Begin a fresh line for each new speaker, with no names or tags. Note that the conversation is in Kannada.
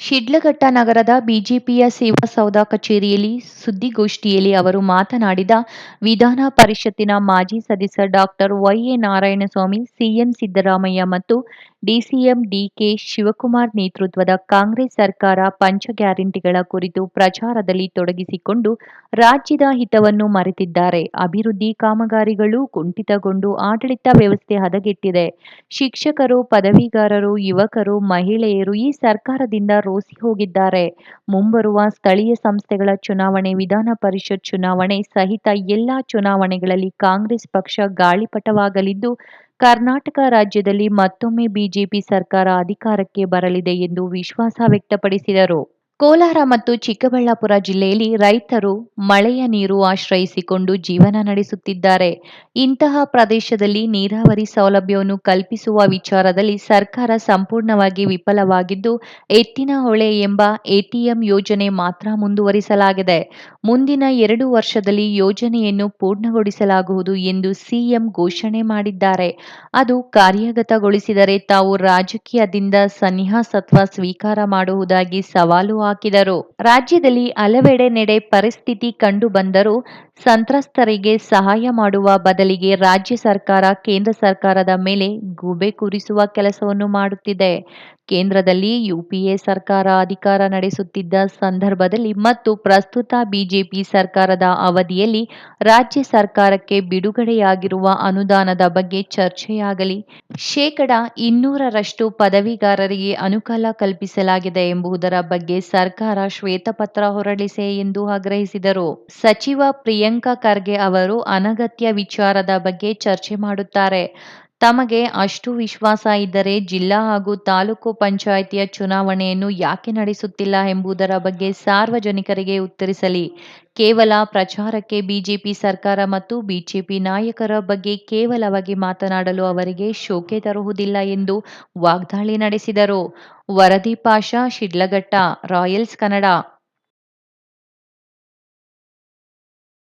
ಶಿಡ್ಲಘಟ್ಟ ನಗರದ ಬಿಜೆಪಿಯ ಸೇವಾಸೌಧ ಕಚೇರಿಯಲ್ಲಿ ಸುದ್ದಿಗೋಷ್ಠಿಯಲ್ಲಿ ಅವರು ಮಾತನಾಡಿದ ವಿಧಾನ ಪರಿಷತ್ತಿನ ಮಾಜಿ ಸದಸ್ಯ doctor YA Narayanaswamy, CM Siddaramaiah ಮತ್ತು ಡಿಸಿಎಂ ಡಿಕೆ ಶಿವಕುಮಾರ್ ನೇತೃತ್ವದ ಕಾಂಗ್ರೆಸ್ ಸರ್ಕಾರ ಪಂಚ ಗ್ಯಾರಂಟಿಗಳ ಕುರಿತು ಪ್ರಚಾರದಲ್ಲಿ ತೊಡಗಿಸಿಕೊಂಡು ರಾಜ್ಯದ ಹಿತವನ್ನು ಮರೆತಿದ್ದಾರೆ. ಅಭಿವೃದ್ಧಿ ಕಾಮಗಾರಿಗಳು ಕುಂಠಿತಗೊಂಡು ಆಡಳಿತ ವ್ಯವಸ್ಥೆ ಹದಗೆಟ್ಟಿದೆ. ಶಿಕ್ಷಕರು ಪದವಿಗಾರರು ಯುವಕರು, ಮಹಿಳೆಯರು ಈ ಸರ್ಕಾರದಿಂದ ರೋಸಿ ಹೋಗಿದ್ದಾರೆ. ಮುಂಬರುವ ಸ್ಥಳೀಯ ಸಂಸ್ಥೆಗಳ ಚುನಾವಣೆ, ವಿಧಾನ ಪರಿಷತ್ ಚುನಾವಣೆ ಸಹಿತ ಎಲ್ಲಾ ಚುನಾವಣೆಗಳಲ್ಲಿ ಕಾಂಗ್ರೆಸ್ ಪಕ್ಷ ಗಾಳಿಪಟವಾಗಲಿದ್ದು ಕರ್ನಾಟಕ ರಾಜ್ಯದಲ್ಲಿ ಮತ್ತೊಮ್ಮೆ ಬಿಜೆಪಿ ಸರ್ಕಾರ ಅಧಿಕಾರಕ್ಕೆ ಬರಲಿದೆ ಎಂದು ವಿಶ್ವಾಸ ವ್ಯಕ್ತಪಡಿಸಿದರು. ಕೋಲಾರ ಮತ್ತು ಚಿಕ್ಕಬಳ್ಳಾಪುರ ಜಿಲ್ಲೆಯಲ್ಲಿ ರೈತರು ಮಳೆಯ ನೀರು ಆಶ್ರಯಿಸಿಕೊಂಡು ಜೀವನ ನಡೆಸುತ್ತಿದ್ದಾರೆ. ಇಂತಹ ಪ್ರದೇಶದಲ್ಲಿ ನೀರಾವರಿ ಸೌಲಭ್ಯವನ್ನು ಕಲ್ಪಿಸುವ ವಿಚಾರದಲ್ಲಿ ಸರ್ಕಾರ ಸಂಪೂರ್ಣವಾಗಿ ವಿಫಲವಾಗಿದ್ದು ಎತ್ತಿನಹೊಳೆ ಎಂಬ ಎಟಿಎಂ ಯೋಜನೆ ಮಾತ್ರ ಮುಂದುವರಿಸಲಾಗಿದೆ. ಮುಂದಿನ ಎರಡು ವರ್ಷದಲ್ಲಿ ಯೋಜನೆಯನ್ನು ಪೂರ್ಣಗೊಳಿಸಲಾಗುವುದು ಎಂದು ಸಿಎಂ ಘೋಷಣೆ ಮಾಡಿದ್ದಾರೆ. ಅದು ಕಾರ್ಯಗತಗೊಳಿಸಿದರೆ ತಾವು ರಾಜಕೀಯದಿಂದ ಸನಿಹಾಸತ್ವ ಸ್ವೀಕಾರ ಮಾಡುವುದಾಗಿ ಸವಾಲು ಹಾಕಿದರು. ರಾಜ್ಯದಲ್ಲಿ ಹಲವೆಡೆ ನೆಡೆ ಪರಿಸ್ಥಿತಿ ಕಂಡು ಬಂದರೂ ಸಂತ್ರಸ್ತರಿಗೆ ಸಹಾಯ ಮಾಡುವ ಬದಲಿಗೆ ರಾಜ್ಯ ಸರ್ಕಾರ, ಕೇಂದ್ರ ಸರ್ಕಾರದ ಮೇಲೆ ಗೂಬೆ ಕೂರಿಸುವ ಕೆಲಸವನ್ನು ಮಾಡುತ್ತಿದೆ. ಕೇಂದ್ರದಲ್ಲಿ ಯುಪಿಎ ಸರ್ಕಾರ ಅಧಿಕಾರ ನಡೆಸುತ್ತಿದ್ದ ಸಂದರ್ಭದಲ್ಲಿ ಮತ್ತು ಪ್ರಸ್ತುತ ಬಿಜೆಪಿ ಸರ್ಕಾರದ ಅವಧಿಯಲ್ಲಿ ರಾಜ್ಯ ಸರ್ಕಾರಕ್ಕೆ ಬಿಡುಗಡೆಯಾಗಿರುವ ಅನುದಾನದ ಬಗ್ಗೆ ಚರ್ಚೆಯಾಗಲಿ. ಶೇಕಡ ಇನ್ನೂರರಷ್ಟು ಪದವಿಗಾರರಿಗೆ ಅನುಕೂಲ ಕಲ್ಪಿಸಲಾಗಿದೆ ಎಂಬುದರ ಬಗ್ಗೆ ಸರ್ಕಾರ ಶ್ವೇತಪತ್ರ ಹೊರಡಿಸೆ ಎಂದು ಆಗ್ರಹಿಸಿದರು. ಸಚಿವ ಪ್ರಿಯಾಂಕ ಖರ್ಗೆ ಅವರು ಅನಗತ್ಯ ವಿಚಾರದ ಬಗ್ಗೆ ಚರ್ಚೆ ಮಾಡುತ್ತಾರೆ. ತಮಗೆ ಅಷ್ಟು ವಿಶ್ವಾಸ ಇದ್ದರೆ ಜಿಲ್ಲಾ ಹಾಗೂ ತಾಲೂಕು ಪಂಚಾಯಿತಿಯ ಚುನಾವಣೆಯನ್ನು ಯಾಕೆ ನಡೆಸುತ್ತಿಲ್ಲ ಎಂಬುದರ ಬಗ್ಗೆ ಸಾರ್ವಜನಿಕರಿಗೆ ಉತ್ತರಿಸಲಿ. ಕೇವಲ ಪ್ರಚಾರಕ್ಕೆ ಬಿಜೆಪಿ ಸರ್ಕಾರ ಮತ್ತು ಬಿಜೆಪಿ ನಾಯಕರ ಬಗ್ಗೆ ಕೇವಲವಾಗಿ ಮಾತನಾಡಲು ಅವರಿಗೆ ಶೋಕೆ ತರುವುದಿಲ್ಲ ಎಂದು ವಾಗ್ದಾಳಿ ನಡೆಸಿದರು. ವರದಿ ಪಾಷಾ, ಶಿಡ್ಲಘಟ್ಟ, ರಾಯಲ್ಸ್ ಕನ್ನಡ